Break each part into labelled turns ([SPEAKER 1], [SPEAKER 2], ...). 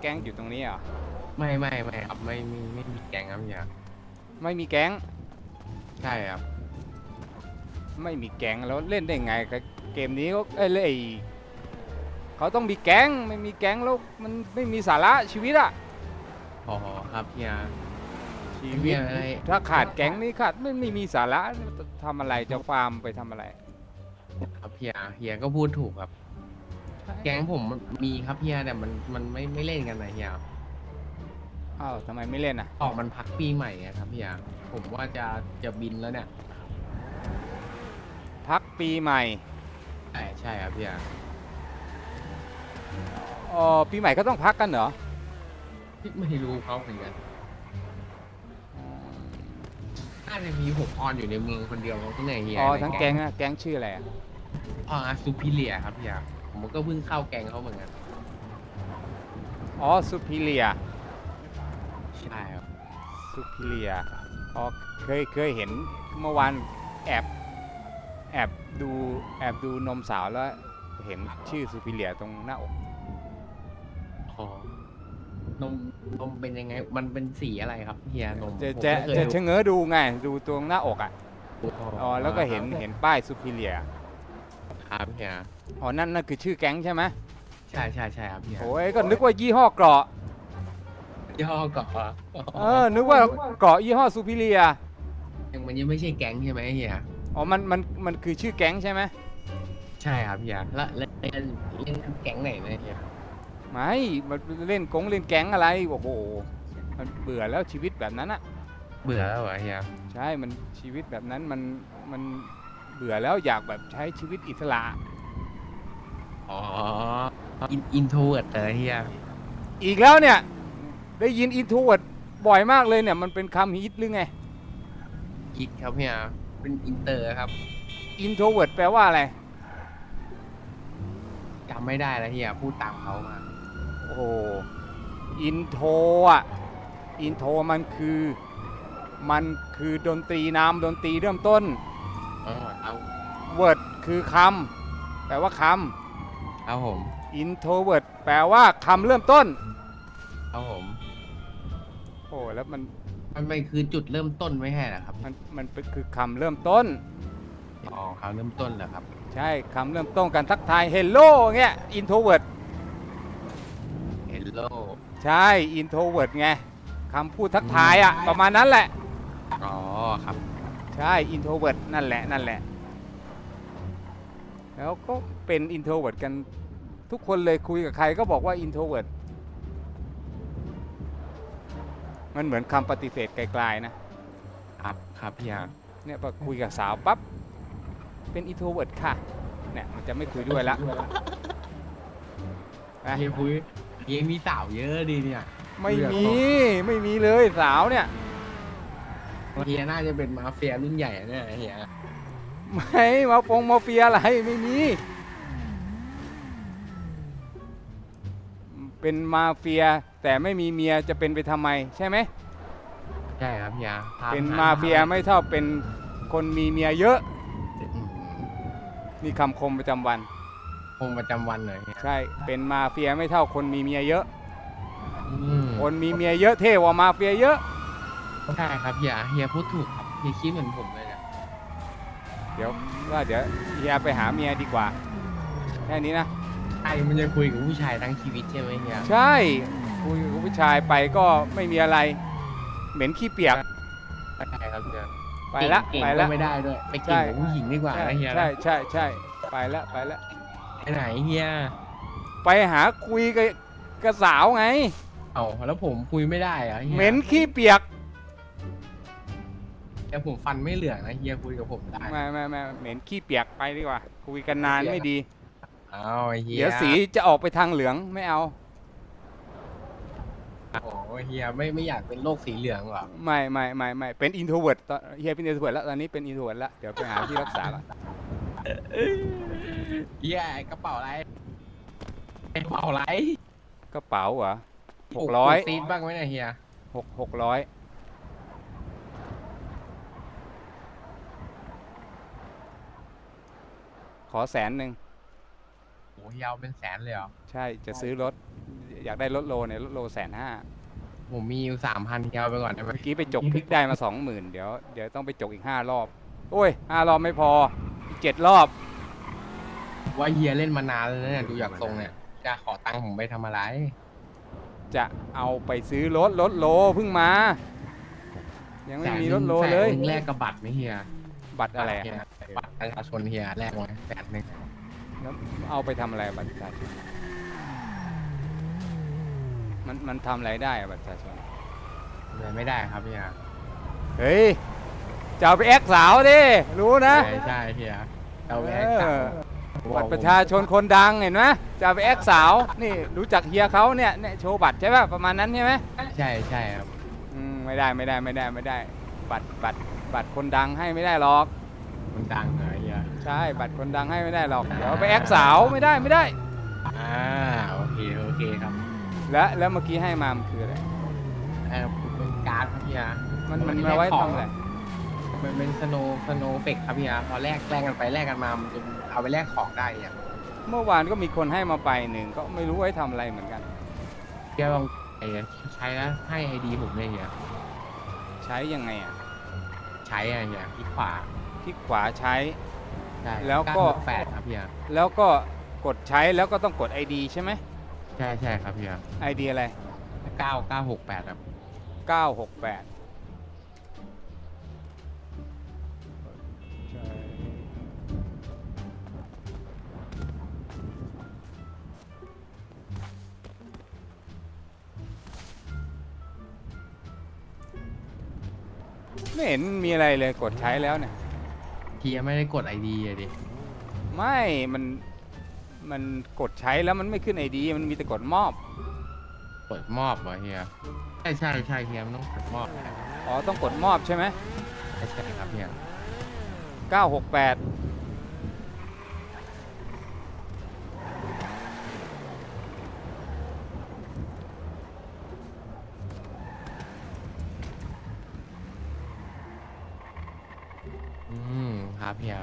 [SPEAKER 1] แก๊งอยู่ตรงนี้เหรอ
[SPEAKER 2] ไม่ไม่ไม่ครับไม่มีไม่มีแกงครับเฮีย
[SPEAKER 1] ไม่มีแก๊ง
[SPEAKER 2] ใช่ครับ
[SPEAKER 1] ไม่มีแก๊งแล้วเล่นได้ไงกับเกมนี้ก็เอ้ยเลยไอ้เขาต้องมีแก๊งไม่มีแก๊งแล้วมันไม่มีสาระชีวิตอะ
[SPEAKER 2] อ๋อครับเฮีย
[SPEAKER 1] ชี
[SPEAKER 2] เฮี
[SPEAKER 1] วิต
[SPEAKER 2] ยอะไร
[SPEAKER 1] ถ้าขาดแก๊งนี่ขาดไม่ไม่มีสาระทำอะไรจะฟาร์มไปทำอะไร
[SPEAKER 2] ครับเฮียเฮียก็พูดถูกครับ แกงผมมันมีครับเฮียแต่มันมันไม่ไม่เล่นกันนะเฮีย
[SPEAKER 1] อ้าวทำไมไม่เล่นอะ
[SPEAKER 2] ออกมันพักปีใหม่อะครับเฮียผมว่าจะจะบินแล้วเนี่ย
[SPEAKER 1] พักปีใหม่
[SPEAKER 2] ใช่ใช่ครับเฮีย
[SPEAKER 1] อ๋อปีใหม่ก็ต้องพักกันเหรอ
[SPEAKER 2] ไม่รู้เขาเหมือนกันน่าจะมีผมออนอยู่ในเมืองคนเดียวที่ไหนเฮีย
[SPEAKER 1] อ๋อทั้งแก๊งอะแก๊งชื่ออะไรอะ
[SPEAKER 2] อ๋อซูพิเลียครับเฮีย ผมก็เพิ่งเข้าแกงเขาเหมือนกัน
[SPEAKER 1] อ๋อซูพิเลีย
[SPEAKER 2] ใช่ครับ
[SPEAKER 1] ซูพิเลียอ๋อเคยเคยเห็นเมื่อวานแอบแอบดูแอบดูนมสาวแล้วเห็นชื่อซูพิเลียตรงหน้าอก
[SPEAKER 2] อ๋อนมนมเป็นยังไง มันเป็นสีอะไรครับเฮียนม
[SPEAKER 1] จะ
[SPEAKER 2] ผม
[SPEAKER 1] จะ
[SPEAKER 2] ไม่เคย
[SPEAKER 1] จะ
[SPEAKER 2] ดู
[SPEAKER 1] ชะเง้อดูไงดูตรงหน้าอกอะอ๋อแล้วก็เห็นเห็นป้ายซูพิเลีย
[SPEAKER 2] ครับเฮีย
[SPEAKER 1] อ๋อ นั่นนั่นคือชื่อแก๊งใช่ไหม
[SPEAKER 2] ใช่ใช่ใช่ครับเฮีย
[SPEAKER 1] โอ้ยก็นึกว่ายี่ห้อเกราะ
[SPEAKER 2] ย่อก่อน
[SPEAKER 1] เออ นึกว่าเกราะยี่ห้อซูพิเลีย
[SPEAKER 2] ยังมันยังไม่ใช่แก๊งใช่ไหมเฮีย
[SPEAKER 1] อ๋อ มัน มัน มันคือชื่อแก๊งใช่ไหม
[SPEAKER 2] ใช่ครับเฮียแล้วเล่นเล่นเล่นแก๊งไหนนะเฮีย
[SPEAKER 1] ไม่ มันเล่นกงเล่นแก๊งอะไร โอ้โห มันเบื่อแล้วชีวิตแบบนั้นอะ
[SPEAKER 2] เบื่อแล้วเหรอเฮีย
[SPEAKER 1] ใช่ มันชีวิตแบบนั้นมัน มันเบื่อแล้วอยากแบบใช้ชีวิตอิสระ
[SPEAKER 2] อ๋ออินอินโทรเวิร์ดเหรอเฮีย
[SPEAKER 1] อีกแล้วเนี่ย ได้ยินอินโทรเวิร์ดบ่อยมากเลยเนี่ยมันเป็นคำฮิตหรือไง
[SPEAKER 2] คิดครับเฮียเป็นอินเตอร์ครับ
[SPEAKER 1] อินโทรเวิร์ดแปลว่าอะไร
[SPEAKER 2] จำไม่ได้แล้วเฮียพูดตามเขามา
[SPEAKER 1] โอ้โหอินโทรอะ อินโทรมันคือ มันคือดนตรีนามดนตรีเริ่มต้น
[SPEAKER 2] อ๋อเอา
[SPEAKER 1] เวิร์ดคือคำแปลว่าค
[SPEAKER 2] เอาผมำ
[SPEAKER 1] อินโทรเวิร์ดแปลว่าคำเริ่มต้น
[SPEAKER 2] เอาผม
[SPEAKER 1] โอ้แล้วมัน
[SPEAKER 2] มันเป็นคือจุดเริ่มต้นไม่ใช่เหรอครับ
[SPEAKER 1] มันมันเป็นคือคำเริ่มต้น
[SPEAKER 2] อ๋อเขาเริ่มต้นเหรอครับ
[SPEAKER 1] ใช่คำเริ่มต้นกันทักทายเฮลโลเงี้ยอินโทรเวิร์ด
[SPEAKER 2] Hello
[SPEAKER 1] ใช่อินโทรเวิร์ดไงคำพูดทักทายอะประมาณนั้นแหละ
[SPEAKER 2] อ๋อครับ
[SPEAKER 1] ใช่อินโทรเวิร์ดนั่นแหละนั่นแหละ แล้วก็เป็นอินโทรเวิร์ดกัน ทุกคนเลยคุยกับใครก็บอกว่าอินโทรเวิร์ดมันเหมือนคำปฏิเสธไกลๆนะ ครับ
[SPEAKER 2] ครับเฮีย
[SPEAKER 1] เนี่ยพอคุยกับสาวปั๊บ เป็นอินโทรเวิร์ดค่ะ เนี่ยมันจะไม่คุยด้วยละนะ
[SPEAKER 2] เฮียคุยเฮียมีสาวเยอะดีเนี่ย
[SPEAKER 1] ไม่มีไม่มีเลยสาวเนี่ย
[SPEAKER 2] เฮียน่าจะเป็นมาเฟียรุ่นใหญ่อะเนี่ยเฮีย
[SPEAKER 1] ไม่มาฟงมาเฟียอะไรไม่มี เป็นมาเฟีย แต่ไม่มีเมียจะเป็นไปทำไมใช่ไหม
[SPEAKER 2] ใช่ครับเฮียพ
[SPEAKER 1] เป็น
[SPEAKER 2] ห
[SPEAKER 1] มาเฟียไม่เท่าเป็นคนมีเมียเยอะ
[SPEAKER 2] อืม
[SPEAKER 1] นี่คำคมประจำวัน
[SPEAKER 2] คงประจำวันหน่อยเฮีย
[SPEAKER 1] ใช่ เป็นมาเฟียไม่เท่าคนมีเมียเยอะ
[SPEAKER 2] อืม
[SPEAKER 1] คนมีเมียเยอะเท่กว่ามาเฟียเยอะ
[SPEAKER 2] ใช่ครับเฮียเฮียพูดถูกครับเฮียคิดเหมือนผมเลยเนี่ย
[SPEAKER 1] เดี๋ยวว่าเดี๋ยวเฮียไปหาเมียดีกว่า แค่นี้นะ
[SPEAKER 2] ใครมันจะคุยกับผู้ชายทั้งชีวิตใช่ไหมเฮีย
[SPEAKER 1] ใช่คุยกับผู้ชายไปก็ไม่มีอะไร เหม็นขี้เปียก
[SPEAKER 2] ใช่ครับเฮีย
[SPEAKER 1] ไปละ
[SPEAKER 2] เก่ง
[SPEAKER 1] ไป
[SPEAKER 2] ๆ
[SPEAKER 1] ละ
[SPEAKER 2] ก็ไม่ได้ด้วยไปเก่งกับผู้หญิงดีกว่า
[SPEAKER 1] ใช่
[SPEAKER 2] นะเฮียนะ
[SPEAKER 1] ใช่ใช่ใช่ไปละไปละ
[SPEAKER 2] ไปไหนเฮีย
[SPEAKER 1] ไปหาคุยกับกับสาวไง
[SPEAKER 2] เอาแล้วผมคุยไม่ได้เหรอะเฮีย
[SPEAKER 1] เหม็นขี้เปียก
[SPEAKER 2] แต่ผมฟันไม่เหลืองนะเฮียคุยกับผมได้
[SPEAKER 1] ไม่ไม่ไม่เหม็นขี้เปียกไปดีกว่า คุยกันนานไม่ดี
[SPEAKER 2] เอาไอ้เฮีย
[SPEAKER 1] เดี๋ยวสีจะออกไปทางเหลืองไม่เอา
[SPEAKER 2] โอ้เฮียไม่ไม่อยากเป็นโรคสีเหลืองเหรอ
[SPEAKER 1] ไม่ไม่ไม่ไม่เป็นอินโทรเวิร์ดเฮียเป็นอินโทรเวิร์ดแล้วตอนนี้เป็นอินโทรเวิร์ดแล้วเดี๋ยวไปหาที่รักษาก่อน
[SPEAKER 2] เฮียกระเป๋าอะไรกระเป๋าอะไร
[SPEAKER 1] กระเป๋าเหรอหกร้อย
[SPEAKER 2] ซีดบ้างไหมเนี่ยเฮีย
[SPEAKER 1] หกหกร้อยขอแสนหนึ่ง
[SPEAKER 2] โอ้ เฮียเอาเป็นแสนเลยเหรอ
[SPEAKER 1] ใช่จะซื้อรถ อยากได้รถโลเนี่ยรถโลแสนห้า
[SPEAKER 2] ผมมีอยู่สามพันเฮียเอาไปก่อนได้ไหม
[SPEAKER 1] เมื่อกี้ไปจกพริกได้มาสองหมื่นเดี๋ยวเดี๋ยวต้องไปจกอีกห้ารอบ โอ้ยห้ารอบไม่พออีกเจ็ดรอบ
[SPEAKER 2] ว่าเฮียเล่นมานานแล้วเนี่ยดูอยากทรงเนี่ย จะขอตังค์ผมไปทำอะไร
[SPEAKER 1] จะเอาไปซื้อรถรถโลเพิ่งมา ยังไม่มีรถโล
[SPEAKER 2] แสน
[SPEAKER 1] เลย
[SPEAKER 2] หนึ่งแลกกับบัตรไหมเฮีย
[SPEAKER 1] บัตรอะไร
[SPEAKER 2] เฮี
[SPEAKER 1] อะ
[SPEAKER 2] ยบัตรประชาชนเฮียแลกไว้แสนหนึ่ง
[SPEAKER 1] แล้วเอาไปทำอะไรบัตรประชาชนมันมันทำอะไรได้อะบัตรประชาชน
[SPEAKER 2] เลยไม่ได้ครับเฮีย
[SPEAKER 1] เฮ้ยจะเอาไปแอคสาวดิรู้นะ
[SPEAKER 2] ใช่ใช่เฮียเอา
[SPEAKER 1] เอ
[SPEAKER 2] แลกกับ
[SPEAKER 1] อบัตรประชาชนคนดังเห็นไหมจะเอาไปแอคสาวนี่รู้จักเฮียเขาเนี่ยเนี่ยโชว์บัตรใช่ป่ะประมาณนั้นใช่ไหม
[SPEAKER 2] ใช่ใช่ครับ
[SPEAKER 1] อืมไม่ได้ไม่ได้ไม่ได้ไม่ได้ บัตรบัตรบัตรคนดังให้ไม่ได้หรอก
[SPEAKER 2] มันดังเหรอเฮีย
[SPEAKER 1] ใช่บัตรคนดังให้ไม่ได้หรอกเดี๋ยวเอาไปแอคสาวไม่ได้ไม่ได้
[SPEAKER 2] อ่าโอเคโอเคครับ
[SPEAKER 1] และแล้วเมื่อกี้ให้มามันคืออะไร
[SPEAKER 2] เอ่อเป็นการ์ดครับเฮีย
[SPEAKER 1] มันมันมาไว้ทำอะไร
[SPEAKER 2] มันเป็นสโนสโนเฟกครับเฮียพอแลกแลกกันไปแลกกันมามันจะเอาไปแลกของได้เนี่ย
[SPEAKER 1] เมื่อวานก็มีคนให้มาไปหนึ่งก็ไม่รู้ไว้ทำอะไรเหมือนกัน
[SPEAKER 2] เฮียลองไอ้ใช้แล้วให้ไอดีผมเลยเฮีย
[SPEAKER 1] ใช้ยังไงอะ
[SPEAKER 2] ใช้อะเฮียคลิกขวา
[SPEAKER 1] คลิกขวาใช้
[SPEAKER 2] ใช่
[SPEAKER 1] แล้วก็
[SPEAKER 2] แปดครับเฮีย
[SPEAKER 1] แล้วก็กดใช้แล้วก็ต้องกด ID ใช่ไหม
[SPEAKER 2] ใช่ใช่ครับเฮีย
[SPEAKER 1] ID อะไร
[SPEAKER 2] เก้าเก้าหกแปดครับ
[SPEAKER 1] 968ใช่ไม่เห็นมีอะไรเลยกดใช้แล้วเนี่ย
[SPEAKER 2] เฮียไม่ได้กดไอดีเลยดิ
[SPEAKER 1] ไม่มันมันกดใช้แล้วมันไม่ขึ้นไอดี มันมีแต่กดมอบ
[SPEAKER 2] กดมอบเหรอเฮียใช่ใช่ใช่เฮียมันต้องกดมอบ
[SPEAKER 1] อ๋อต้องกดมอบใช่ไหม
[SPEAKER 2] ใช่ใช่ครับเฮีย
[SPEAKER 1] 968
[SPEAKER 2] อืมครับเฮีย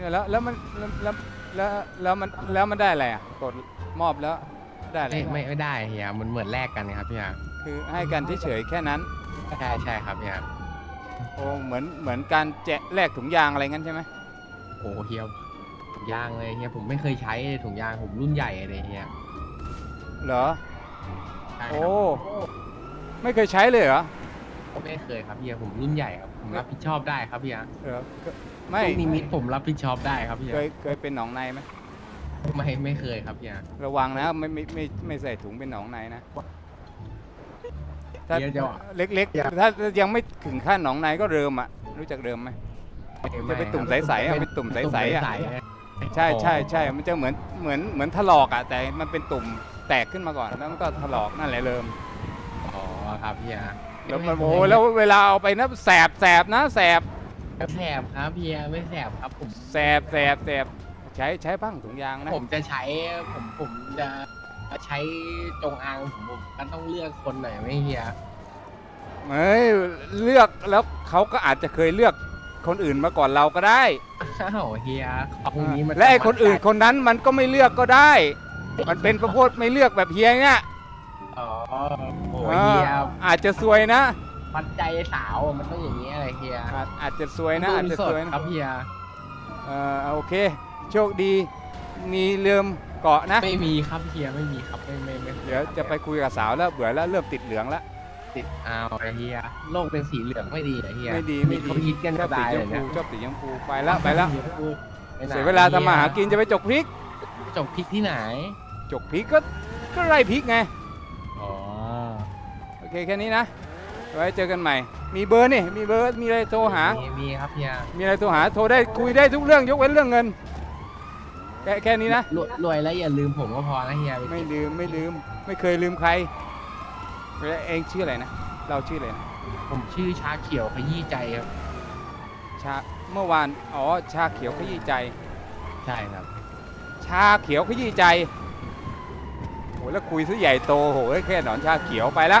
[SPEAKER 1] เนี่ยแล้วแล้วมันแล้วแล้วแล้วแล้วมันแล้วมันได้อะไรอะกดมอบแล้วได้อะไร
[SPEAKER 2] ไม่ไม่ไม่ได้เฮียมันเหมือนแลกกันครับเฮีย
[SPEAKER 1] คือให้กันเฉยๆแค่นั้น
[SPEAKER 2] ใช่ใช่ครับเฮีย
[SPEAKER 1] โอ้เหมือนเหมือนการแจกแลกถุงยางอะไรงั้นใช่ไหม
[SPEAKER 2] โอ้เฮียถุงยางเลยเฮียผมไม่เคยใช้เลยถุงยางผมรุ่นใหญ่เลยเฮีย
[SPEAKER 1] เหรอ
[SPEAKER 2] ใช่ค
[SPEAKER 1] โอ้
[SPEAKER 2] รับ
[SPEAKER 1] ไม่เคยใช้เลยเหรอ
[SPEAKER 2] ไม่เคยครับเฮียผมรุ่นใหญ่ครับ ผมรับผิดชอบได้ครับเฮีย
[SPEAKER 1] เหรอก็ไม่
[SPEAKER 2] ลูกนิมิตผมรับผิดชอบได้ครับเฮีย
[SPEAKER 1] เคยเคยเป็นหนองในไหม
[SPEAKER 2] ไม่ไม่เคยครับเฮีย
[SPEAKER 1] ระวังนะไม่ไม่ไม่ไม่ใส่ถุงเป็นหนองในนะถ้า
[SPEAKER 2] เฮียจะ
[SPEAKER 1] เล็กๆถ้ายังไม่ถึงขั้นหนองในก็เริมอะรู้จักเริมไหม จะไปตุ่มใสๆอะไปตุ่มใสๆอะ ใช่ใช่ใช่มันจะเหมือนเหมือนเหมือนถลอกอะแต่มันเป็นตุ่มแตกขึ้นมาก่อนแล้วมันก็ถลอกนั่นแหละเริม
[SPEAKER 2] อ๋อครับเฮีย
[SPEAKER 1] แล้วมันโอ้โหแล้วเวลาเอาไปนะแสบแสบนะแสบ
[SPEAKER 2] แสบครับเฮียไม่แสบครับผม
[SPEAKER 1] แสบแสบแสบใช้ใช้บ้างถุงยางนะ
[SPEAKER 2] ผมจะใช้ผมผมจะใช้จงอางผมผมก็ต้องเลือกคนหน่อยไหม่เฮีย
[SPEAKER 1] เฮ้ยเลือกแล้วเขาก็อาจจะเคยเลือกคนอื่นมาก่อนเราก็ได้
[SPEAKER 2] อ้าวเฮียเอาพรุ่งนี้มัน
[SPEAKER 1] และไอ้คนอื่นคนนั้นมันก็ไม่เลือกก็ได้ มันเป็นประโพดไม่เลือกแบบเฮียเนี่ย
[SPEAKER 2] อ๋อ โอ้
[SPEAKER 1] เอ
[SPEAKER 2] เฮี
[SPEAKER 1] อยอาจจะซวยนะ
[SPEAKER 2] มัดใจสาวมันต้องอย่างนี้อะไรเฮีย
[SPEAKER 1] อาจอาจจะซวยนะอาจจะ
[SPEAKER 2] ส
[SPEAKER 1] ซ
[SPEAKER 2] ด
[SPEAKER 1] วย
[SPEAKER 2] ค
[SPEAKER 1] นะ
[SPEAKER 2] รับเฮีย
[SPEAKER 1] เออโอเค โชคดี มีเริ่มเกาะนะ
[SPEAKER 2] ไม่มีครับเฮียไม่มีครับไม่ไม่ไม่
[SPEAKER 1] เดี๋ยวจะไปคุยกับสาวแล้วเบื่อแล้วเริ่มติดเหลืองแล้ว
[SPEAKER 2] ติดอ้าวไอ้เฮียโลกเป็นสีเหลืองไม่ดีเหรอเฮีย
[SPEAKER 1] ไม่ดีไม่ดี
[SPEAKER 2] เขาฮิตกัน
[SPEAKER 1] ช
[SPEAKER 2] จะ
[SPEAKER 1] อบสี
[SPEAKER 2] ตาย
[SPEAKER 1] ช
[SPEAKER 2] เล
[SPEAKER 1] ม
[SPEAKER 2] ย
[SPEAKER 1] พู
[SPEAKER 2] เนี่ย
[SPEAKER 1] ชอบสีชมพูไปแล้วไปแล้ว
[SPEAKER 2] ไปไหน
[SPEAKER 1] เสียเวลาทำมาหากินจะไปจกพริก
[SPEAKER 2] จบพริกที่ไหน
[SPEAKER 1] จกพริกก็ก็ไร่พริกไง
[SPEAKER 2] อ๋อ
[SPEAKER 1] โอ เคแค่นี้นะ ไว้เจอกันใหม่ มีเบอร์นี่ มีเบอร์ มีอะไรโทรหา
[SPEAKER 2] มีมีครับเฮีย
[SPEAKER 1] มีอะไรโทรหา โทรได้คุยได้ทุกเรื่องยกเว้นเรื่องเงิน แค่แค่นี้นะ
[SPEAKER 2] รวยรวยแล้วอย่าลืมผมก็พอนะเฮีย
[SPEAKER 1] ไม่ลืมไม่ลืมไม่เคยลืมใครแล้วเองชื่ออะไรนะ เราชื่ออะไรนะ
[SPEAKER 2] ผมชื่อชาเขียวขยี้ใจครับ
[SPEAKER 1] ชา เมื่อวาน อ๋อ ชาเขียวขยี้ใจ
[SPEAKER 2] ใช่ครับ
[SPEAKER 1] ชาเขียวขยี้ใจโหแล้วคุยซะใหญ่โตโหแค่หนอนชาเขียวไปละ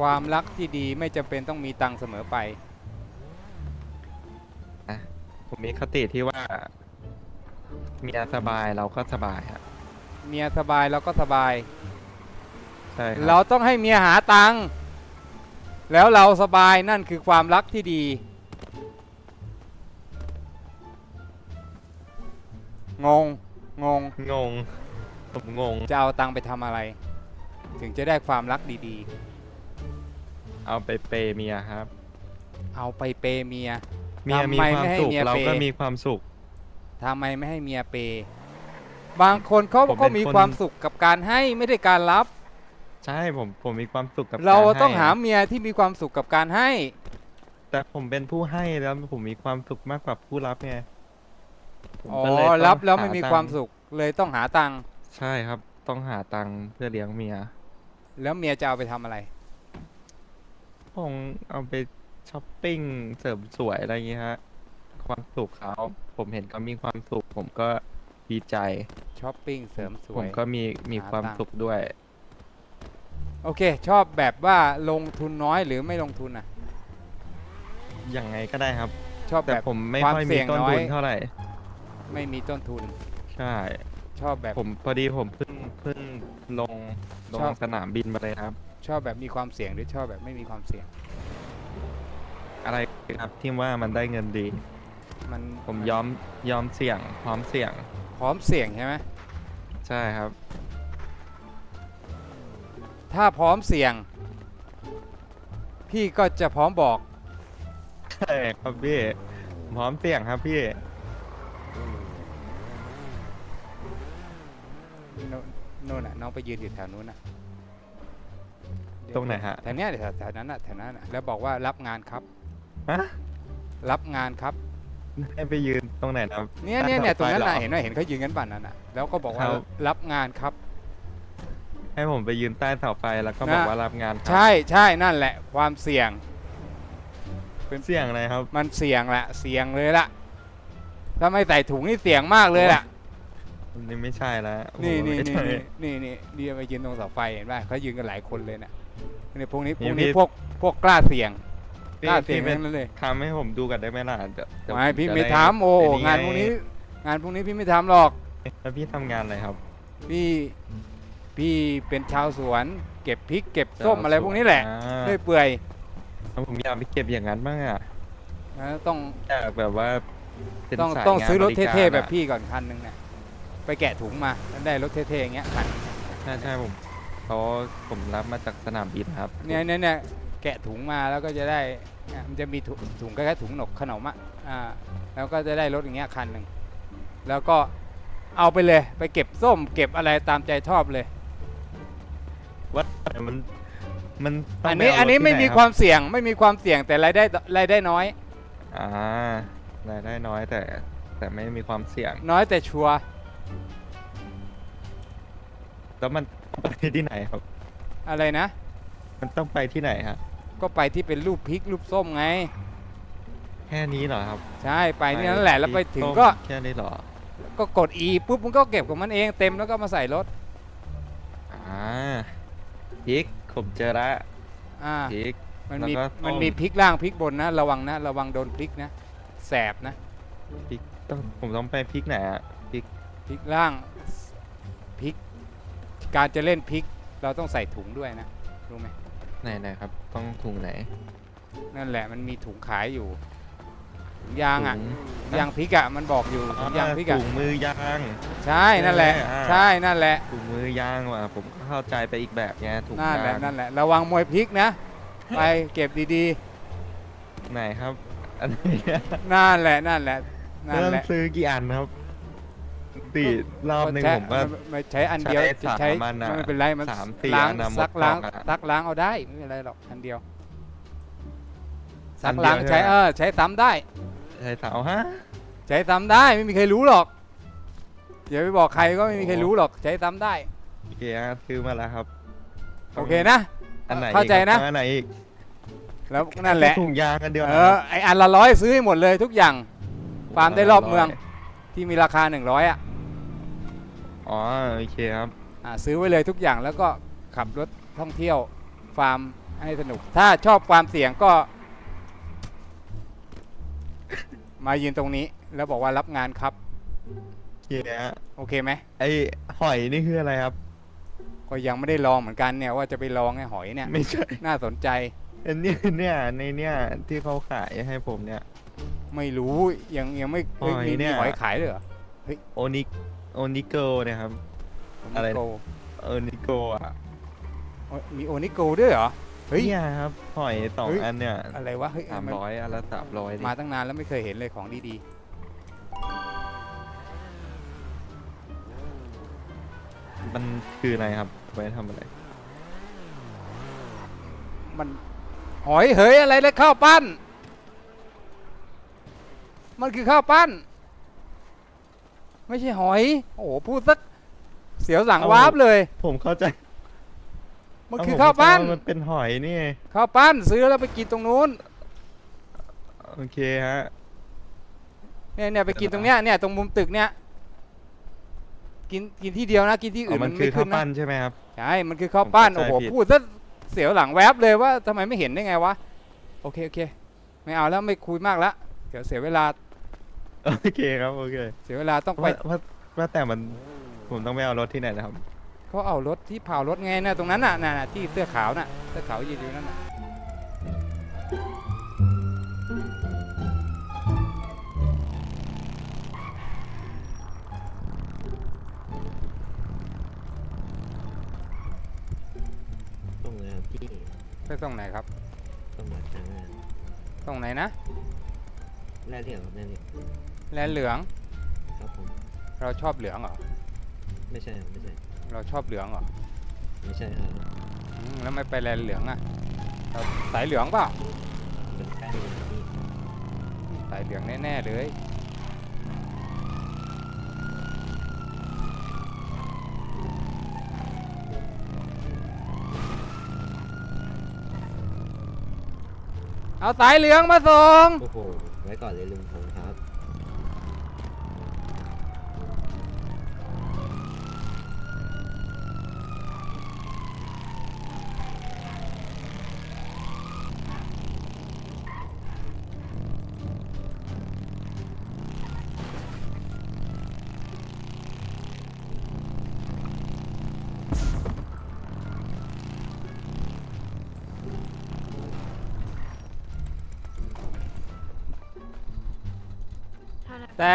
[SPEAKER 1] ความรักที่ดีไม่จำเป็นต้องมีตังค์เสมอไป
[SPEAKER 3] ผมมีคติที่ว่า เมียสบายเราก็สบายครับ
[SPEAKER 1] เมียสบายเราก็สบาย
[SPEAKER 3] ใช่ค
[SPEAKER 1] เรา
[SPEAKER 3] รับ
[SPEAKER 1] ต้องให้เมียหาตังค์แล้วเราสบายนั่นคือความรักที่ดี งง งง
[SPEAKER 3] งง ผมงง
[SPEAKER 1] จะเอาตังค์ไปทำอะไร ถึงจะได้ความรักดี
[SPEAKER 3] เอาไปเปย์เมียครับ
[SPEAKER 1] ๆเอาไปเปย์เมีย
[SPEAKER 3] เมีย
[SPEAKER 1] ทำ
[SPEAKER 3] มี
[SPEAKER 1] ไม
[SPEAKER 3] ความ
[SPEAKER 1] ไม่ให้
[SPEAKER 3] สุข
[SPEAKER 1] เมีย
[SPEAKER 3] เรา
[SPEAKER 1] เปย์
[SPEAKER 3] ก็มีความสุข
[SPEAKER 1] ทำไมไม่ให้เมียเปย์บางคนเขา
[SPEAKER 3] ผมเป็น
[SPEAKER 1] ก็มี
[SPEAKER 3] คน
[SPEAKER 1] ความสุขกับการให้ไม่ได้การรับ
[SPEAKER 3] ใช่ผมผมมีความสุขกับ
[SPEAKER 1] เรา
[SPEAKER 3] กให้
[SPEAKER 1] ต้องหาเมียที่มีความสุขกับการให้
[SPEAKER 3] แต่ผมเป็นผู้ให้แล้วผมมีความสุขมากกว่าผู้รับไงผม
[SPEAKER 1] อ๋อ
[SPEAKER 3] ก็เลยต้อง
[SPEAKER 1] รับแล้วไม่
[SPEAKER 3] ห
[SPEAKER 1] มี
[SPEAKER 3] ตังค์
[SPEAKER 1] ความสุขเลยต้องหาตังค์
[SPEAKER 3] ใช่ครับ ต้องหาตังค์เพื่อเลี้ยงเมีย
[SPEAKER 1] แล้วเมียจะเอาไปทำอะไร
[SPEAKER 3] ผมเอาไปช้อปปิ้งเสริมสวยอะไรอย่างเงี้ยฮะ ความสุขเขาผมเห็นเขามีความสุข ผมก็ดีใจ
[SPEAKER 1] ช้อปปิ้งเสริมส
[SPEAKER 3] ผ
[SPEAKER 1] ว
[SPEAKER 3] ม
[SPEAKER 1] ย
[SPEAKER 3] ก็มีมี
[SPEAKER 1] หา
[SPEAKER 3] ความ
[SPEAKER 1] ตังค์
[SPEAKER 3] สุขด้วย
[SPEAKER 1] โอเค ชอบแบบว่าลงทุนน้อยหรือไม่ลงทุนอะ
[SPEAKER 3] ยังไงก็ได้ครับ
[SPEAKER 1] ชอบ
[SPEAKER 3] แต่
[SPEAKER 1] แบบ
[SPEAKER 3] ผมไม่
[SPEAKER 1] ความ
[SPEAKER 3] ค่อย
[SPEAKER 1] เสี่
[SPEAKER 3] มี
[SPEAKER 1] ยง
[SPEAKER 3] ต้น
[SPEAKER 1] น้อย
[SPEAKER 3] ทุนเท่าไหร่
[SPEAKER 1] ไม่มีต้นทุน
[SPEAKER 3] ใช่
[SPEAKER 1] ชอบแบบ
[SPEAKER 3] ผมพอดีผมเพิ่งเพิ่งลงลง
[SPEAKER 1] ชอบ
[SPEAKER 3] สนามบินมาเลยครับ
[SPEAKER 1] ชอบแบบมีความเสี่ยงหรือชอบแบบไม่มีความเสี่ยง
[SPEAKER 3] อะไรครับที่ว่ามันได้เงินดี
[SPEAKER 1] มัน
[SPEAKER 3] ผมยอมยอมเสี่ยง พร้อมเสี่ยง
[SPEAKER 1] พร้อมเสี่ยงใช่ไหม
[SPEAKER 3] ใช่ครับ
[SPEAKER 1] ถ้าพร้อมเสี่ยง พี่ก็จะพร้อมบอก
[SPEAKER 3] ใช่ครับพี่พร้อมเสี่ยงครับพี่
[SPEAKER 1] โน่นโน่นน่ะน้องไปยืนอยู่แถวนู้นน่ะ
[SPEAKER 3] ตรงไหนฮะ
[SPEAKER 1] แถวเนี้ยแถวแถวนั้นน่ะแถวนั้นน่ะแล้วบอกว่ารับงานครับ
[SPEAKER 3] ฮะ
[SPEAKER 1] รับงานครับ
[SPEAKER 3] ให้ไปยืนตรงไหนนะครับ
[SPEAKER 1] เนี่ยเนี่ยเนี่ยตรงนั้นน่ะ
[SPEAKER 3] ใต้
[SPEAKER 1] เห็น
[SPEAKER 3] สา
[SPEAKER 1] ไหมเห็นเขายืนกันป่านนั้นน่ะแล้วก็บอกว่า
[SPEAKER 3] ครับ
[SPEAKER 1] รับงานครับ
[SPEAKER 3] ไฟให้ผมไปยืนใต้เสาไฟแล้วก็บอก
[SPEAKER 1] นะ
[SPEAKER 3] ว่ารับงานครับ
[SPEAKER 1] ใช่ใช่นั่นแหละ ความเสี่ยง
[SPEAKER 3] เสี่ยงอะไรครับ
[SPEAKER 1] มันเสี่ยงแหละเสี่ยงเลยล่ะ ถ้าไม่ใส่ถุงนี่เสี่ยงมากเลยล่ะ
[SPEAKER 3] อันนี่ไม่ใช่แล้ว
[SPEAKER 1] นี่
[SPEAKER 3] โอ้โห
[SPEAKER 1] นี่
[SPEAKER 3] ไม่
[SPEAKER 1] นี่
[SPEAKER 3] ใช่
[SPEAKER 1] นี่นี่นี่นี่ไปยืนตรงเสาไฟเห็นป่ะเขายืนกันหลายคนเลยน่ะ เนี่ยพวกนี้พ
[SPEAKER 3] นี่
[SPEAKER 1] วกนี้
[SPEAKER 3] พี่
[SPEAKER 1] พวกพวกกล้าเสี่ยง
[SPEAKER 3] พี่
[SPEAKER 1] กล้าเสี่ยง
[SPEAKER 3] พี่
[SPEAKER 1] ทั้งนั้นเลย
[SPEAKER 3] ทำให้ผมดูกันได้ไหมล่ะเดี๋ยวเดี๋ยว
[SPEAKER 1] ไม่
[SPEAKER 3] ผ
[SPEAKER 1] พี่
[SPEAKER 3] จะ
[SPEAKER 1] ไม่
[SPEAKER 3] ด้
[SPEAKER 1] ทำโอ้
[SPEAKER 3] ไงา
[SPEAKER 1] นพวกนี้ งานพวกนี้พี่ไม่ทำหรอก
[SPEAKER 3] แล้วพี่ทำงานอะไรครับ
[SPEAKER 1] พี่พี่เป็นชาวสวน เก็บพริกเก็บส้มอะไรพวกนี้แหละ
[SPEAKER 3] อ่า
[SPEAKER 1] เรื่อยเปื่อย
[SPEAKER 3] ผมอยากไปเก็บอย่างนั้นบ้างอะ
[SPEAKER 1] นะต้อง
[SPEAKER 3] อยากแบบว่าเป็น
[SPEAKER 1] ต้อง
[SPEAKER 3] สาย
[SPEAKER 1] ต้อง
[SPEAKER 3] งาน
[SPEAKER 1] ซื้อรถ
[SPEAKER 3] บกา
[SPEAKER 1] เท่ๆแบบ
[SPEAKER 3] อะ
[SPEAKER 1] พี่ก่อนคันหนึงเนี่ยไปแกะถุงมาแล้วได้รถเท่ๆอย่างเงี้ยคัน
[SPEAKER 3] ใช่ใช่ผม เขาผมรับมาจากสนามบินครับ
[SPEAKER 1] เนี่ยเนี่ยเนี่ยแกะถุงมาแล้วก็จะได้เนี่ยมันจะมีถุงถุงคล้ายๆถุงหนกขนมอะอ่าแล้วก็จะได้รถอย่างเงี้ยคันหนึ่งแล้วก็เอาไปเลยไปเก็บส้ม เก็บอะไรตามใจชอบเลย
[SPEAKER 3] ว่ามันมันต้ง
[SPEAKER 1] อันนี้
[SPEAKER 3] ปเา
[SPEAKER 1] อันนี้
[SPEAKER 3] รถที่
[SPEAKER 1] ไม่
[SPEAKER 3] ห
[SPEAKER 1] มี
[SPEAKER 3] รับ
[SPEAKER 1] ความเสี่ยงไม่มีความเสี่ยงแต่รายได้รายได้น้อย
[SPEAKER 3] อ่ารายได้น้อยแต่ แต่ไม่มีความเสี่ยง
[SPEAKER 1] น้อยแต่ชัวร์
[SPEAKER 3] แล้วมันต้อง ไปที่ไหนครับ
[SPEAKER 1] อะไรนะ
[SPEAKER 3] มันต้องไปที่ไหนฮะ
[SPEAKER 1] ก็ไปที่เป็นรูปพริกรูปส้มไง
[SPEAKER 3] แค่นี้เหรอครับ
[SPEAKER 1] ใช่ไปนี่นั่นแหละแล้วไปถึง
[SPEAKER 3] ต้ม
[SPEAKER 1] ก็
[SPEAKER 3] แค่นี้เหรอ
[SPEAKER 1] ก็กด E ปุ๊บมันก็เก็บของมันเองเต็มแล้วก็มาใส่รถ
[SPEAKER 3] อ่าพริกผมเจอละ
[SPEAKER 1] อ่า
[SPEAKER 3] พริก
[SPEAKER 1] มันมี
[SPEAKER 3] แล้วก็ต้ม
[SPEAKER 1] มันมีพริกล่างพริกบนนะ ระวังนะ ระวังโดนพริกนะ แสบนะ
[SPEAKER 3] พริกต้องผมต้องไปพริกไหนอะพริก
[SPEAKER 1] พริกล่างพริก การจะเล่นพริกเราต้องใส่ถุงด้วยนะ รู้ไหม
[SPEAKER 3] ไหนไหนครับ ต้องถุงไหน
[SPEAKER 1] นั่นแหละมันมีถุงขายอยู่ถุงยางอะ
[SPEAKER 3] ถุ
[SPEAKER 1] ถุงยางพริกอะมันบอกอยู่ถุงยางพริกอะ
[SPEAKER 3] ถุงมือยาง
[SPEAKER 1] ใช่นั่นแหละ
[SPEAKER 3] อ่า
[SPEAKER 1] ใช่นั่นแหละ
[SPEAKER 3] ถุงมือยางว่ะผมก็เข้าใจไปอีกแบบไงถุง
[SPEAKER 1] นั่นแหละ
[SPEAKER 3] ยาง
[SPEAKER 1] นั่นแหละระวังมวยพริกนะ ไปเก็บดี
[SPEAKER 3] ไหนครับ อันนี้
[SPEAKER 1] ๆนั่นแหละนั่นแหละนั่น
[SPEAKER 3] เริ่ม
[SPEAKER 1] แหละ
[SPEAKER 3] ซื้อกี่อันครับ ตีรอบหนึ่ง
[SPEAKER 1] ใช้
[SPEAKER 3] ผมก็
[SPEAKER 1] ไม่ใช้อันเดียว
[SPEAKER 3] ใช้
[SPEAKER 1] จะ
[SPEAKER 3] สาม
[SPEAKER 1] ใช้
[SPEAKER 3] อันน่ะ
[SPEAKER 1] ไม่เป็นไรมัน
[SPEAKER 3] สามสี่
[SPEAKER 1] ล้าง
[SPEAKER 3] อันน่ะหมด
[SPEAKER 1] ซักล้าง
[SPEAKER 3] กล่องอะ
[SPEAKER 1] ซักล้างเอาได้ไม่เป็นไรหรอกอันเดียว
[SPEAKER 3] อั
[SPEAKER 1] ซั
[SPEAKER 3] น
[SPEAKER 1] ก
[SPEAKER 3] เดียว
[SPEAKER 1] ล้าง
[SPEAKER 3] ใช่
[SPEAKER 1] ใช้
[SPEAKER 3] ไหม
[SPEAKER 1] เออใช้ซ้ำได้
[SPEAKER 3] ใช้เสาฮะ
[SPEAKER 1] ใช้ซ้ำได้ไม่มีใครรู้หรอกอย่าไปบอกใครก็ไม่มีใครรู้หรอกใช้ซ้ำได้
[SPEAKER 3] โอเคฮะซื้อมาแล้วครับ
[SPEAKER 1] โอเคนะ
[SPEAKER 3] อันไหน
[SPEAKER 1] เข้าใจ
[SPEAKER 3] อีกค
[SPEAKER 1] นะ
[SPEAKER 3] รับอันไหนอีก
[SPEAKER 1] แล้วนั่นแหละ
[SPEAKER 3] ถุงยางกันเดียว
[SPEAKER 1] เอ
[SPEAKER 3] นะ
[SPEAKER 1] อไออันละร้อยซื้อให้หมดเลยทุกอย่างฟาร์มได้รอบ
[SPEAKER 3] อันละ
[SPEAKER 1] เมือง
[SPEAKER 3] ร้อย
[SPEAKER 1] ที่มีราคา100อะ
[SPEAKER 3] อ๋อโอเคครับ
[SPEAKER 1] อ่าซื้อไว้เลยทุกอย่างแล้วก็ขับรถท่องเที่ยวฟาร์มให้สนุก ถ้าชอบความเสี่ยงก็ มายืนตรงนี้แล้วบอกว่ารับงานครับ
[SPEAKER 3] เฮีย
[SPEAKER 1] โอเคไหม
[SPEAKER 3] ไอหอยนี่คืออะไรครับ
[SPEAKER 1] ก็ยังไม่ได้ลองเหมือนกันเนี่ยว่าจะไปลองไอ้หอยเนี่ย
[SPEAKER 3] ไม่ใช่
[SPEAKER 1] น่าสนใจ
[SPEAKER 3] อันเนี้ยเนี่ยในเนี่ยที่เขาขายให้ผมเนี่ย
[SPEAKER 1] ไม่รู้ยังยังไม่เอ้ย
[SPEAKER 3] หอย
[SPEAKER 1] มี
[SPEAKER 3] เนี่
[SPEAKER 1] มี
[SPEAKER 3] ย
[SPEAKER 1] หอยขายด้วยเหรอ
[SPEAKER 3] โอนิ โอนิโกเนี่ยครับ อะไร
[SPEAKER 1] โโก
[SPEAKER 3] โอนิโกอะ
[SPEAKER 1] โอ้ยมีโอนิโกด้วยเหรอ เฮ้ย
[SPEAKER 3] เนี่ยครับหอยสอง
[SPEAKER 1] เฮ้ย
[SPEAKER 3] อันเนี่ย
[SPEAKER 1] อะไรวะ เฮ้ย
[SPEAKER 3] สาม
[SPEAKER 1] มัน
[SPEAKER 3] ร้อยอันละสามร้อย
[SPEAKER 1] มาตั้งนานแล้วไม่เคยเห็นเลยของดี
[SPEAKER 3] มันคืออะไรครับไว้ทำอะไร
[SPEAKER 1] ๆ มันหอยเหยอะไรเลยข้าวปั้น มันคือข้าวปั้น ไม่ใช่หอย โอ้โหพูดสักเสียวหลัง
[SPEAKER 3] เอา
[SPEAKER 1] วาบเลย
[SPEAKER 3] ผมเข้าใจ
[SPEAKER 1] มันคือ
[SPEAKER 3] เผ
[SPEAKER 1] ข้าวปั้น
[SPEAKER 3] เข้ใจมันเป็นหอยนี่
[SPEAKER 1] ข้าวปั้นซื้อแล้วไปกินตรงนู้น
[SPEAKER 3] โอเคฮะ
[SPEAKER 1] เนี่ยเนี่ยไปกินตรงเนี้ยเนี่ยตรงมุมตึกเนี้ยกินกินที่เดียวนะกินที่
[SPEAKER 3] อ๋
[SPEAKER 1] อื่
[SPEAKER 3] อนมั
[SPEAKER 1] มันน
[SPEAKER 3] คือ
[SPEAKER 1] ไม่
[SPEAKER 3] ข้า
[SPEAKER 1] ขึ้
[SPEAKER 3] วนปั้
[SPEAKER 1] นะ
[SPEAKER 3] นใช่ไหมครับ
[SPEAKER 1] ใช่มันคือข้าวปั้น
[SPEAKER 3] ผม
[SPEAKER 1] โอ้
[SPEAKER 3] เข้าใจ
[SPEAKER 1] โห
[SPEAKER 3] ผิด
[SPEAKER 1] พูดซะเสียวหลังแวบเลยว่าทำไมไม่เห็นได้ไงวะโอเคโอเค ไม่เอาแล้วไม่คุยมากละเดี๋ยวเสียเวลา
[SPEAKER 3] โอเคครับโอเค
[SPEAKER 1] เสียเวลาต้องไป
[SPEAKER 3] ว่าว่าว่าแต่มันผมต้องไปเอารถที่ไหนนะครับ
[SPEAKER 1] เขาเอารถที่เผารถไงนะตรงนั้นน่ะน่ะน่ะที่เสื้อขาวน่ะเสื้อขาวยืนอยู่นั่นน่ะ
[SPEAKER 4] ตรงไหนครับพี่
[SPEAKER 1] ไปตรงไหนครับ
[SPEAKER 4] ตรงหลังทางาน
[SPEAKER 1] ตรงไหนนะ
[SPEAKER 4] แร่เหลี่ยมครับแร่เหลี่ยม
[SPEAKER 1] แลนเหลือง
[SPEAKER 4] ครับผม
[SPEAKER 1] เราชอบเหลืองเหรอ
[SPEAKER 4] ไม่ใช่ครับไม่ใช่
[SPEAKER 1] เราชอบเหลืองเหรอ
[SPEAKER 4] ไม่ใช่ครับ
[SPEAKER 1] อืมแล้วไม่ไปแลนเหลืองอะเราสายเหลืองเปล่า
[SPEAKER 4] เป็นแป้งครับพี่
[SPEAKER 1] สายเหลืองแน่ๆเลยเอาสายเหลืองมาส่ง
[SPEAKER 4] โอ้โหไว้ก่อนเลยลุงผมครับ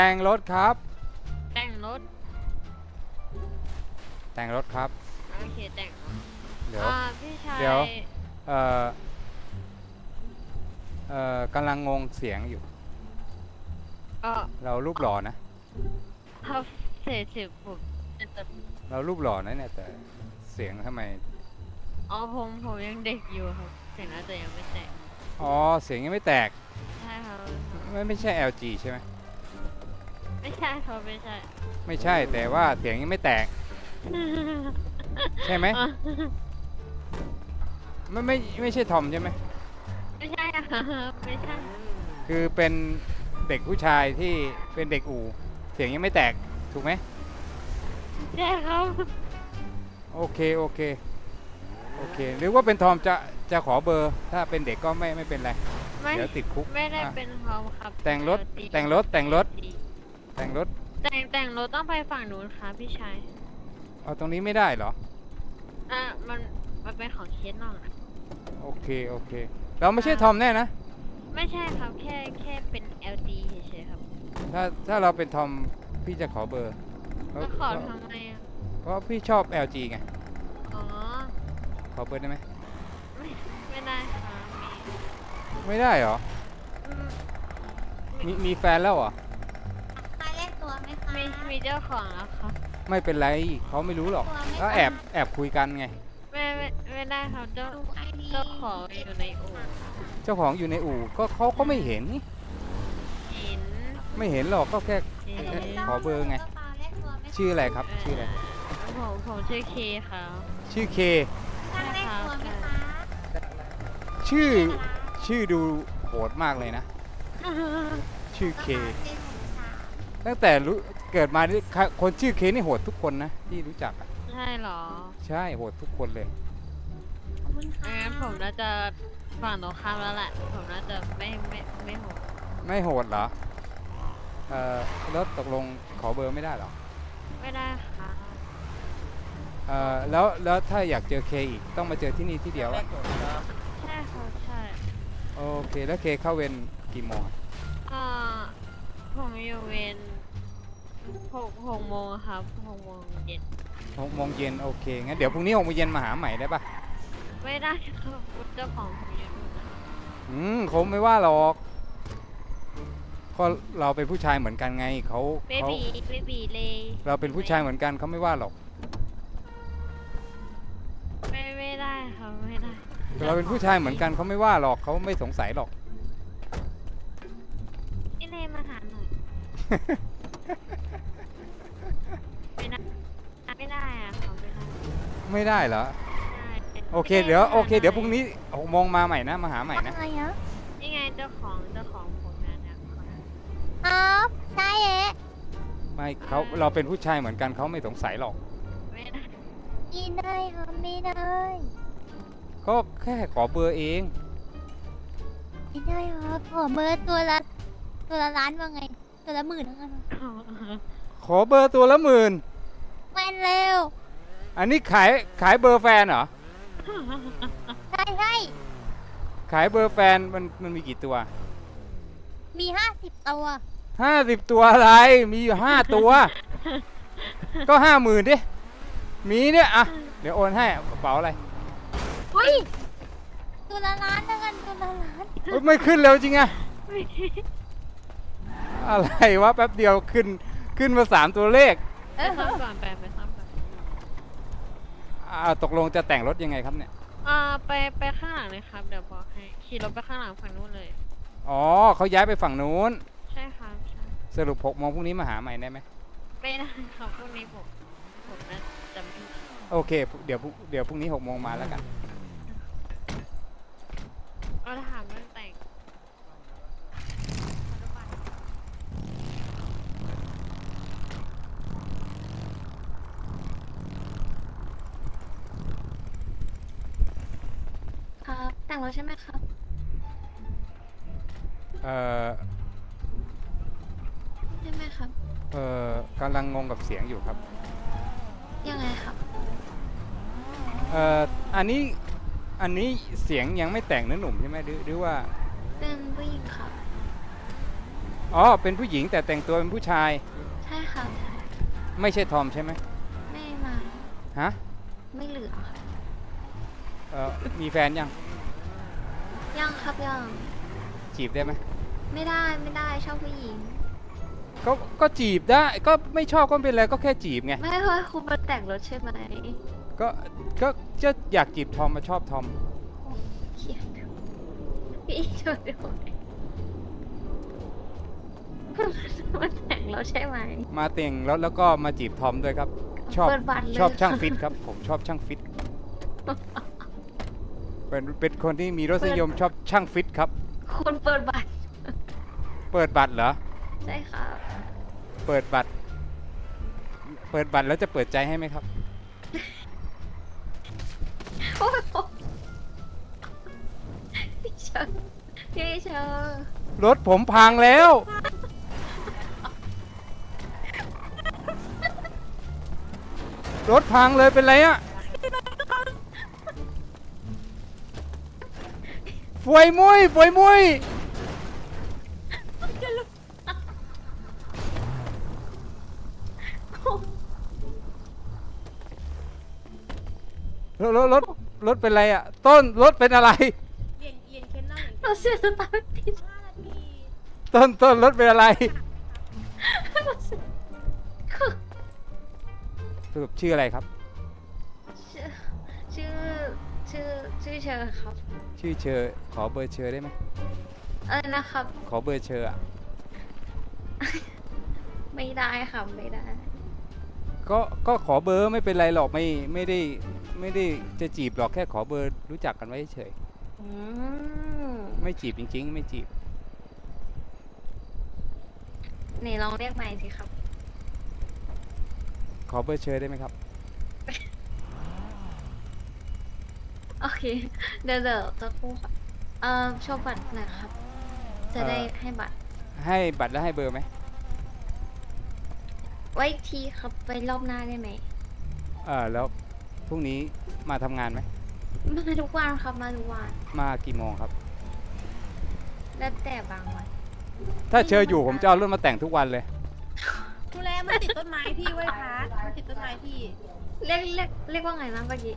[SPEAKER 1] แต่งรถครับ
[SPEAKER 5] แต่งรถ
[SPEAKER 1] แต่งรถครับ
[SPEAKER 5] โอเคแต่งรถ
[SPEAKER 1] เดี๋ยว
[SPEAKER 5] อ่าพี่ชาย
[SPEAKER 1] เดี๋ยว เอ่อ เอ่อกำลังงงเสียงอยู่
[SPEAKER 5] ก็
[SPEAKER 1] เรารูปหล่อนะ
[SPEAKER 5] เขาเสียสิบผมแต่
[SPEAKER 1] เรารูปหล่อนะเนี่ยแต่เสียงทำไม
[SPEAKER 5] อ๋อผมผมยังเด็กอยู่ครับเสียงน่าจะยังไม่แต่ง
[SPEAKER 1] อ๋อ เสียงยังไม่แตก
[SPEAKER 5] ใช่ครับ
[SPEAKER 1] ไม่ไม่ใช่ LG ใช่ไหม
[SPEAKER 5] ไม่ใช่ครับไม่ใช่
[SPEAKER 1] ไม่ใช่แต่ว่าเสียงยังไม่แตก ใช่ไหม
[SPEAKER 5] อะ
[SPEAKER 1] ไม่ไม่ไม่ใช่ทอมใช่ไหม
[SPEAKER 5] ไม่ใช่ครับไม่ใช่
[SPEAKER 1] คือเป็นเด็กผู้ชายที่เป็นเด็กอู่เสียงยังไม่แตกถูกไหม
[SPEAKER 5] ใช่ครับ
[SPEAKER 1] โอเคโอเคโอเคหรือว่าเป็นทอมจะจะขอเบอร์ ถ้าเป็นเด็กก็ไม่ไม่เป็นไร
[SPEAKER 5] ไม่
[SPEAKER 1] เดี๋ยวติดคุก
[SPEAKER 5] ไม่ได้
[SPEAKER 1] อะ
[SPEAKER 5] เป็นทอมครับ
[SPEAKER 1] แต่งรถ
[SPEAKER 5] เป็น
[SPEAKER 1] แต่งรถแต่งรถ แต่งรถ
[SPEAKER 5] แต่งแต่งรถต้องไปฝั่งนู้นครับพี่ชาย
[SPEAKER 1] เอาตรงนี้ไม่ได้เหรอ
[SPEAKER 5] อะมันมันเป็นของเคสนอกนะ
[SPEAKER 1] โอเค โอเค เราไม่ใช่ทอมแน่นะ
[SPEAKER 5] ไม่ใช่ครับแค่แค่เป็น LD เฉยๆครับ
[SPEAKER 1] ถ้าถ้าเราเป็นทอมพี่จะขอเบอร์เพราะ
[SPEAKER 5] แล้วขอทำไมอะ
[SPEAKER 1] เพราะพี่ชอบ LG ไง
[SPEAKER 5] อ๋อ
[SPEAKER 1] ขอเบอร์ได้ไหม
[SPEAKER 5] ไม่ไม่ได้ครับมี
[SPEAKER 1] ไม่ได้เหรอ
[SPEAKER 5] อืม
[SPEAKER 1] มีมีแฟนแล้วเหรอ
[SPEAKER 6] มคะ
[SPEAKER 5] มีมีเจ้าของแล้วครับ
[SPEAKER 1] ไม่เป็นไรเขาไม่รู้หรอก
[SPEAKER 6] ตัวไหม
[SPEAKER 1] ก็
[SPEAKER 6] คะ
[SPEAKER 1] แอบแอบคุยกันไง
[SPEAKER 5] ไม่ไม่ไม่ได้ครับเจ้า
[SPEAKER 6] ดูไอดี
[SPEAKER 5] เจ้าของอยู่ในอู่
[SPEAKER 1] เจ้าของอยู่ในอู่ก็เขาก็ไม่เห็นนี่
[SPEAKER 5] หิน
[SPEAKER 1] ไม่เห็นหรอกก็แค่
[SPEAKER 5] หิน
[SPEAKER 1] เอ๊ะขอเบอร์ไง
[SPEAKER 6] แลกตัวไหมคะ
[SPEAKER 1] ชื่ออะไรครับชื่ออะไร
[SPEAKER 5] ผมผมชื่อเคครับ
[SPEAKER 1] ชื่อเค
[SPEAKER 6] ตั้งแลกตัวไหมคะ
[SPEAKER 1] ชื่อชื่อดูโหดมากเลยนะ ชื่อเค ตั้งแต่รู้ เกิดมานี่ใครคนชื่อเคนี่โหดทุกคนนะที่รู้จักอะ
[SPEAKER 5] ใช่เหรอ
[SPEAKER 1] ใช่โหดทุกคนเลย
[SPEAKER 6] คุณค่ะ
[SPEAKER 5] งั้นผมน่าจะฝั่งตรงข้ามแล้วแหละ ผมน่าจะไม่ไม่ไม่โหด
[SPEAKER 1] ไม่โหดเหรอเอ่อแล้วตกลงขอเบอร์ไม่ได้เหรอ
[SPEAKER 5] ไม่ได้ค่ะ
[SPEAKER 1] เอ่อแล้วแล้วถ้าอยากเจอเคอีกต้องมาเจอที่นี่ที่เดียวอะ
[SPEAKER 5] ใช่ค่ะใช่
[SPEAKER 1] โอเคแล้วเคเข้าเวรกี่โมงอะ
[SPEAKER 5] อ่าผมอยู่เวร หกหกโมงครับหกโมงเย็น
[SPEAKER 1] หกโมงเย็นโอเคงั้นเดี๋ยวพรุ่งนี้หกโมงเย็นมาหาใหม่ได้ปะ
[SPEAKER 5] ไม่ได้ครับเจ้าของผมอยู่นู่นนะ
[SPEAKER 1] อืมเขาไม่ว่าหรอกก็เราเป็นผู้ชายเหมือนกันไงเขา
[SPEAKER 5] เบ
[SPEAKER 1] เขา
[SPEAKER 5] บีเบบีเลย
[SPEAKER 1] เราเป็นผู้ชายเหมือนกันเขาไม่ว่าหรอก
[SPEAKER 5] ไม่ไม่ได้ครับไม่ได้
[SPEAKER 1] เราเป็นผู้ชายเหมือนกันเขาไม่ว่าหรอกเขาไม่สงสัยหรอก
[SPEAKER 5] นี่เลยมาถามหน่อย ไม่ได้ไม่ได้อะเขาไม่ได้
[SPEAKER 1] ไม่ได้เหรอ
[SPEAKER 5] ได้
[SPEAKER 1] โอเค เดี๋ยวโอเค เดี๋ยวพรุ่งนี้หกโมงมาใหม่นะ มาหาใหม่นะ
[SPEAKER 6] อะไรอะ
[SPEAKER 5] นี่ไงเจ้าของเจ้าของผมนะเนี่ยคนนั้น
[SPEAKER 6] ครับใช่เอ๊ะ
[SPEAKER 1] ไม่เขาเราเป็นผู้ชายเหมือนกันเขาไม่สงสัยหรอก
[SPEAKER 5] ไม่ได้
[SPEAKER 6] ไม่ได้ครับไม่ได้
[SPEAKER 1] ก็แค่ขอเบอร์เอง
[SPEAKER 6] ไม่ได้ครับขอเบอร์ตัวละตัวละล้านว่าไง ตัวละหมื่นว่าไง
[SPEAKER 1] ขอเบอร์ตัวละหมื่น
[SPEAKER 6] แม่นเร็ว
[SPEAKER 1] อันนี้ขายขายเบอร์แฟนเหรอ
[SPEAKER 6] ใช่ใช่
[SPEAKER 1] ขายเบอร์แฟนมันมันมีกี่ตัว
[SPEAKER 6] มีห้าสิบตัว
[SPEAKER 1] ห้าสิบตัวอะไร มีอยู่ห้าตัว ก็ห้าหมื่นดิ มีเนี่ยอะ เดี๋ยวโอนให้กระเป๋าอะไร
[SPEAKER 6] เฮ้ยตัวละล้านแล้วกันตัวละล้าน
[SPEAKER 1] เฮ้ยไม่ขึ้นเร็วจริงอะ อะไรวะแป๊บเดียวขึ้นขึ้นมาสามตัวเลข
[SPEAKER 6] เอ
[SPEAKER 5] ไป
[SPEAKER 6] อ
[SPEAKER 5] ซ่อมก่อนไปไปซ่อมก่อน
[SPEAKER 1] อ่าตกลงจะแต่งรถยังไงครับเนี่ย
[SPEAKER 5] อ่าไปไปข้างหลังเลยครับ เดี๋ยวบอกให้ขี่รถไปข้างหลังฝั่งนู้นเลย
[SPEAKER 1] อ๋อเขาย้ายไปฝั่งนู้น
[SPEAKER 5] ใช่ครับใช่
[SPEAKER 1] สรุปหกโมงพรุ่งนี้มาหาใหม่ได้ไหม
[SPEAKER 5] ไม่ได้ครับพรุ่งนี้ผมผมน่าจะไม่
[SPEAKER 1] โอเค เดี๋ยวพรุ่งเดี๋ยวพรุ่งนี้หกโมงมาแล้วกัน
[SPEAKER 5] เอาถามเรื่องแต่ง
[SPEAKER 6] ครับแต่งรถใช่ไหมครับ
[SPEAKER 1] เอ่อ
[SPEAKER 6] ใช่ไหมครับ
[SPEAKER 1] เอ่อกำลังงงกับเสียงอยู่ครับ
[SPEAKER 6] ยังไงครับ
[SPEAKER 1] เอ่อ อันนี้ อันนี้เสียงยังไม่แต่งนะหนุ่มใช่ไหมหรือหรือว่า
[SPEAKER 6] เป็นผู้หญิงครับ
[SPEAKER 1] อ๋อ เป็นผู้หญิงแต่แต่งตัวเป็นผู้ชาย
[SPEAKER 6] ใช่ครับ
[SPEAKER 1] ไม่ใช่ทอมใช่ไหม
[SPEAKER 6] ไม่มา
[SPEAKER 1] ฮะ
[SPEAKER 6] ไม่เหลือครับ
[SPEAKER 1] เอ่อมีแฟนยัง
[SPEAKER 6] ยังครับยัง
[SPEAKER 1] จีบได้ไหม
[SPEAKER 6] ไม่ได้ไม่ได้ชอบผู้หญิง
[SPEAKER 1] ก็ก็จีบได้ก็ไม่ชอบก็ไม่เป็นไรก็แค่จีบไง
[SPEAKER 6] ไม่เฮ้ยคุณมาแต่งรถใช่ไหม
[SPEAKER 1] ก็ก็จะอยากจีบทอมมาชอบทอม
[SPEAKER 6] เขียนพี่ช่วยด้วยมาแต่งรถใช่ไหม
[SPEAKER 1] มาเต่งแล้วแล้วก็มาจีบทอมด้วยครับ ชอบ
[SPEAKER 6] เปิดบัตรเลย
[SPEAKER 1] ชอบช่าง
[SPEAKER 6] ค่ะ
[SPEAKER 1] ฟิตครับ ผมชอบช่างฟิต เป็นเป็นคนที่มีรสนิยมชอบช่างฟิตครับ
[SPEAKER 6] คุณเปิดบัตร
[SPEAKER 1] เปิดบัตรเหรอ
[SPEAKER 6] ใช่ครับ
[SPEAKER 1] เปิดบัตร เปิดบัตรแล้วจะเปิดใจให้ไหมครับ
[SPEAKER 6] โอ้โหพี่เชอร์พี่เชอร์
[SPEAKER 1] รถผมพังแล้ว รถพังเลยเป็นไรอะ ฟวยมุยฟวยมุยรถรถรถรถเป็นไรอะ ต้นรถเป็นอะไร
[SPEAKER 7] เรียนเรียนเคนนอ
[SPEAKER 6] เราเสียสตาร์ทติด
[SPEAKER 1] ต้นต้นรถเป็นอะไร
[SPEAKER 6] คือ
[SPEAKER 1] สรุปชื่ออะไรครับ
[SPEAKER 6] ชื่อชื่อ ชื่อชื่อเชอร์ครับ
[SPEAKER 1] ชื่อเชอขอเบอร์เชอได้ไหม
[SPEAKER 6] เออนะครับ
[SPEAKER 1] ขอเบอร์เชออะ
[SPEAKER 6] ไม่ได้ค่ะไม่ได้
[SPEAKER 1] ก็ก็ขอเบอร์ไม่เป็นไรหรอกไม่ไม่ได้ไม่ได้จะจีบหรอกแค่ขอเบอร์รู้จักกันไว้เฉย
[SPEAKER 6] อืม
[SPEAKER 1] ไม่จีบจริง ๆ ไม่จีบ
[SPEAKER 6] ไหนลองเรียกใหม่สิครับ
[SPEAKER 1] ขอเบอร์เชอได้ไหมครับ
[SPEAKER 6] โอ
[SPEAKER 8] โอเค เดี๋ยวเดี๋ยวจะพูดค่ะเอ่อโชว์บัตรหน่อยครับ จะได้ให้บัตร
[SPEAKER 1] ให้บัตรแล้วให้เบอร์ไหม
[SPEAKER 8] ไว้อีกทีครับไปรอบหน้าได้ไหม
[SPEAKER 1] เออแล้วพรุ่งนี้มาทำงานไหม
[SPEAKER 8] มาทุกวันครับมาทุกวัน
[SPEAKER 1] มากี่โมงครับ
[SPEAKER 8] แล้วแต่บางวัน
[SPEAKER 1] ถ้าเชออยู่ผมจะเอารถมาแต่งทุกวันเลย
[SPEAKER 7] ดูแลมันติดต้นไม้พี่ไว้พัดมันติดต้นไม้พี่
[SPEAKER 8] เรียกเรียกเรียกว่าไงนะเมื่อกี้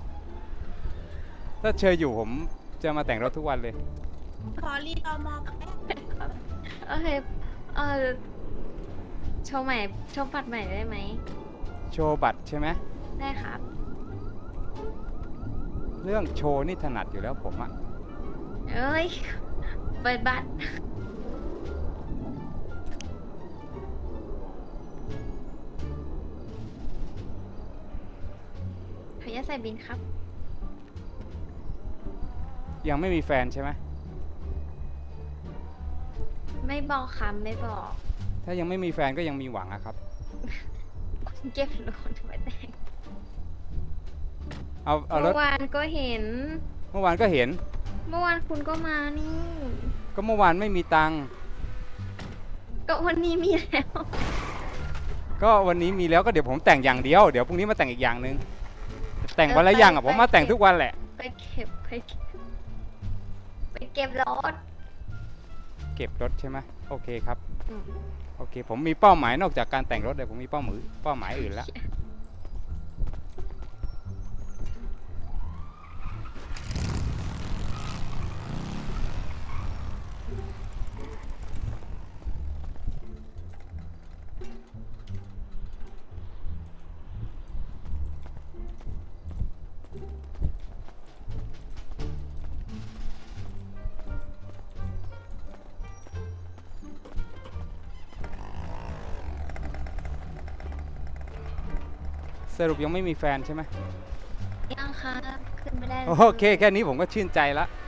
[SPEAKER 1] ถ้าเชออยู่ผมจะมาแต่งรถทุกวันเลย
[SPEAKER 7] ขอรีตอมอแป๊บ
[SPEAKER 8] โอเค เออโชว์ใหม่ โชว์บัตรใหม่ได้ไหม
[SPEAKER 1] โชว์บัตรใช่ไหม
[SPEAKER 8] ได้ครับ
[SPEAKER 1] เรื่องโชว์นี่ถนัดอยู่แล้วผมอะ
[SPEAKER 8] เอ้ย เปิดบัตร ขออนุญาตใส่บินครับ
[SPEAKER 1] ยังไม่มีแฟนใช่ไหม
[SPEAKER 8] ไม่บอกครับไม่บอก
[SPEAKER 1] ถ้ายังไม่มีแฟนก็ยังมีหวังอะครับ
[SPEAKER 8] เก็บโลนไว้แต่ง
[SPEAKER 1] เอาเอาร
[SPEAKER 8] เมื่
[SPEAKER 1] ถ
[SPEAKER 8] อวานก็เห็น
[SPEAKER 1] เมื่อวานก็เห็น
[SPEAKER 8] เมื่อวานคุณก็มานี่
[SPEAKER 1] ก็เมื่อวานไม่มีตังค์
[SPEAKER 8] ก็วันนี้มีแล้ว
[SPEAKER 1] ก็วันนี้มีแล้วก็เดี๋ยวผมแต่งอย่างเดียว เดี๋ยวพรุ่งนี้มาแต่งอีกอย่างหนึ่งแต่งวันละอย่างอะผมมาแต่งทุกวันแหละ
[SPEAKER 8] ไปเก็บไปเก็บไป เก็บรถ
[SPEAKER 1] เก็บรถใช่ไหมโอเคครับ
[SPEAKER 8] อืม
[SPEAKER 1] โอเค ผมมีเป้าหมายนอกจากการแต่งรถเลยผมมีเป้าหมายเป้าหมายอื่นแล้ว สรุปยังไม่มีแฟนใช่ไหม
[SPEAKER 8] ยังครับขึ้นไม่ได้ลย
[SPEAKER 1] โอเคแค่นี้ผมก็ชื่นใจละ
[SPEAKER 8] โ